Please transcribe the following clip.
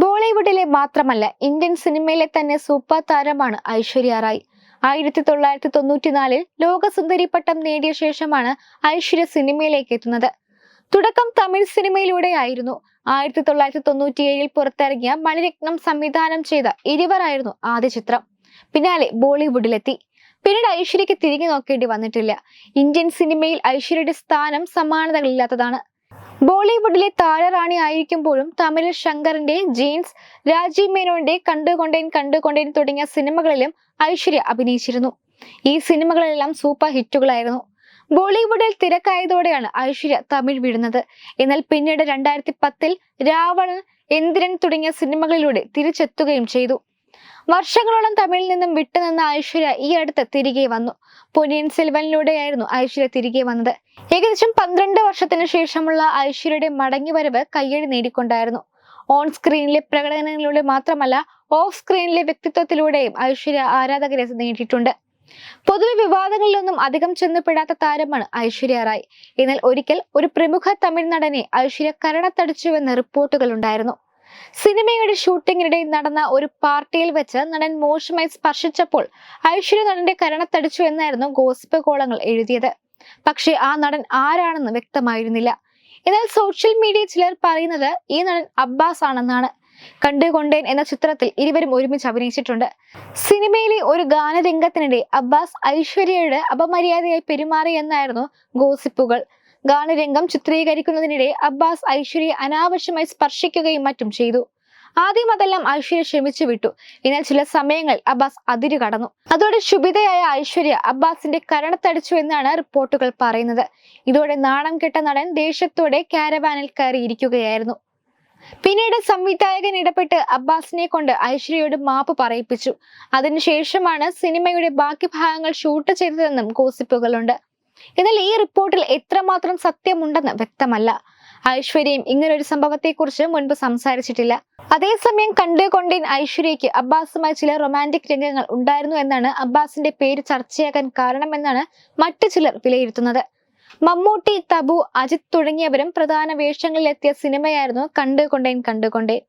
ബോളിവുഡിലെ മാത്രമല്ല ഇന്ത്യൻ സിനിമയിലെ തന്നെ സൂപ്പർ താരമാണ് ഐശ്വര്യ റായ്. ആയിരത്തി തൊള്ളായിരത്തി തൊണ്ണൂറ്റിനാലിൽ ലോകസുന്ദരി പട്ടം നേടിയ ശേഷമാണ് ഐശ്വര്യ സിനിമയിലേക്ക് എത്തുന്നത്. തുടക്കം തമിഴ് സിനിമയിലൂടെയായിരുന്നു. ആയിരത്തി തൊള്ളായിരത്തി തൊണ്ണൂറ്റിയേഴിൽ പുറത്തിറങ്ങിയ മണിരത്നം സംവിധാനം ചെയ്ത ഇരുവരായിരുന്നു ആദ്യ ചിത്രം. പിന്നാലെ ബോളിവുഡിലെത്തി. പിന്നീട് ഐശ്വര്യയ്ക്ക് തിരിഞ്ഞു നോക്കേണ്ടി വന്നിട്ടില്ല. ഇന്ത്യൻ സിനിമയിൽ ഐശ്വര്യയുടെ സ്ഥാനം സമാനതകളില്ലാത്തതാണ് ബോളിവുഡിലെ താരറാണി ആയിരിക്കുമ്പോഴും തമിഴിൽ ശങ്കറിന്റെ ജീൻസ് രാജീവ് മേനോന്റെ കണ്ടുകൊണ്ടേൻ കണ്ടുകൊണ്ടേൻ തുടങ്ങിയ സിനിമകളിലും ഐശ്വര്യ അഭിനയിച്ചിരുന്നു. ഈ സിനിമകളെല്ലാം സൂപ്പർ ഹിറ്റുകളായിരുന്നു. ബോളിവുഡിൽ തിരക്കായതോടെയാണ് ഐശ്വര്യ തമിഴ് വിടുന്നത്. എന്നാൽ പിന്നീട് രണ്ടായിരത്തി പത്തിൽ രാവണൻ എന്തിരൻ തുടങ്ങിയ സിനിമകളിലൂടെ തിരിച്ചെത്തുകയും ചെയ്തു. വർഷങ്ങളോളം തമിഴിൽ നിന്നും വിട്ടുനിന്ന ഐശ്വര്യ ഈ അടുത്ത് തിരികെ വന്നു. പൊന്നിയൻ സെൽവനിലൂടെയായിരുന്നു ഐശ്വര്യ തിരികെ വന്നത്. ഏകദേശം പന്ത്രണ്ട് വർഷത്തിന് ശേഷമുള്ള ഐശ്വര്യയുടെ മടങ്ങിവരവ് കയ്യടി നേടിക്കൊണ്ടായിരുന്നു. ഓൺ സ്ക്രീനിലെ പ്രകടനങ്ങളിലൂടെ മാത്രമല്ല ഓഫ് സ്ക്രീനിലെ വ്യക്തിത്വത്തിലൂടെയും ഐശ്വര്യ ആരാധകരെ നേടിയിട്ടുണ്ട്. പൊതുവെ വിവാദങ്ങളിലൊന്നും അധികം ചെന്നുപെടാത്ത താരമാണ് ഐശ്വര്യ റായ്. എന്നാൽ ഒരിക്കൽ ഒരു പ്രമുഖ തമിഴ് നടനെ ഐശ്വര്യ കരണത്തടിച്ചുവെന്ന് റിപ്പോർട്ടുകൾ ഉണ്ടായിരുന്നു. സിനിമയുടെ ഷൂട്ടിങ്ങിനിടെ നടന്ന ഒരു പാർട്ടിയിൽ വെച്ച് നടൻ മോശമായി സ്പർശിച്ചപ്പോൾ ഐശ്വര്യ നടന്റെ കരണത്തടിച്ചു എന്നായിരുന്നു ഗോസിപ്പ് കോളങ്ങൾ എഴുതിയത്. പക്ഷേ ആ നടൻ ആരാണെന്ന് വ്യക്തമായിരുന്നില്ല. എന്നാൽ സോഷ്യൽ മീഡിയ ചിലർ പറയുന്നത് ഈ നടൻ അബ്ബാസ് ആണെന്നാണ്. കണ്ടുകൊണ്ടേൻ എന്ന ചിത്രത്തിൽ ഇരുവരും ഒരുമിച്ച് അഭിനയിച്ചിട്ടുണ്ട്. സിനിമയിലെ ഒരു ഗാനരംഗത്തിനിടെ അബ്ബാസ് ഐശ്വര്യയുടെ അപമര്യാദയായി പെരുമാറി എന്നായിരുന്നു ഗോസിപ്പുകൾ. ഗാനരംഗം ചിത്രീകരിക്കുന്നതിനിടെ അബ്ബാസ് ഐശ്വര്യയെ അനാവശ്യമായി സ്പർശിക്കുകയും മറ്റും ചെയ്തു. ആദ്യം അതെല്ലാം ഐശ്വര്യ ക്ഷമിച്ചു വിട്ടു. എന്നാൽ ചില സമയങ്ങൾ അബ്ബാസ് അതിരു കടന്നു. അതോടെ ശുഭിതയായ ഐശ്വര്യ അബ്ബാസിന്റെ കരണത്തടിച്ചു എന്നാണ് റിപ്പോർട്ടുകൾ പറയുന്നത്. ഇതോടെ നാണം കെട്ട നടൻ ദേഷ്യത്തോടെ കാരവാനിൽ കയറിയിരിക്കുകയായിരുന്നു. പിന്നീട് സംവിധായകൻ ഇടപെട്ട് അബ്ബാസിനെ കൊണ്ട് ഐശ്വര്യയോട് മാപ്പ് പറയിപ്പിച്ചു. അതിനുശേഷമാണ് സിനിമയുടെ ബാക്കി ഭാഗങ്ങൾ ഷൂട്ട് ചെയ്തതെന്നും ഗോസിപ്പുകളുണ്ട്. എന്നാൽ ഈ റിപ്പോർട്ടിൽ എത്രമാത്രം സത്യമുണ്ടെന്ന് വ്യക്തമല്ല. ഐശ്വര്യയും ഇങ്ങനൊരു സംഭവത്തെക്കുറിച്ച് മുൻപ് സംസാരിച്ചിട്ടില്ല. അതേസമയം കണ്ടുകൊണ്ടേൻ ഐശ്വര്യയ്ക്ക് അബ്ബാസുമായി ചില റൊമാന്റിക് രംഗങ്ങൾ ഉണ്ടായിരുന്നു എന്നാണ് അബ്ബാസിന്റെ പേര് ചർച്ചയാകാൻ കാരണമെന്നാണ് മറ്റു ചിലർ വിലയിരുത്തുന്നത്. മമ്മൂട്ടി തബു അജിത് തുടങ്ങിയവരും പ്രധാന വേഷങ്ങളിലെത്തിയ സിനിമയായിരുന്നു കണ്ടുകൊണ്ടേൻ കണ്ടുകൊണ്ടേൻ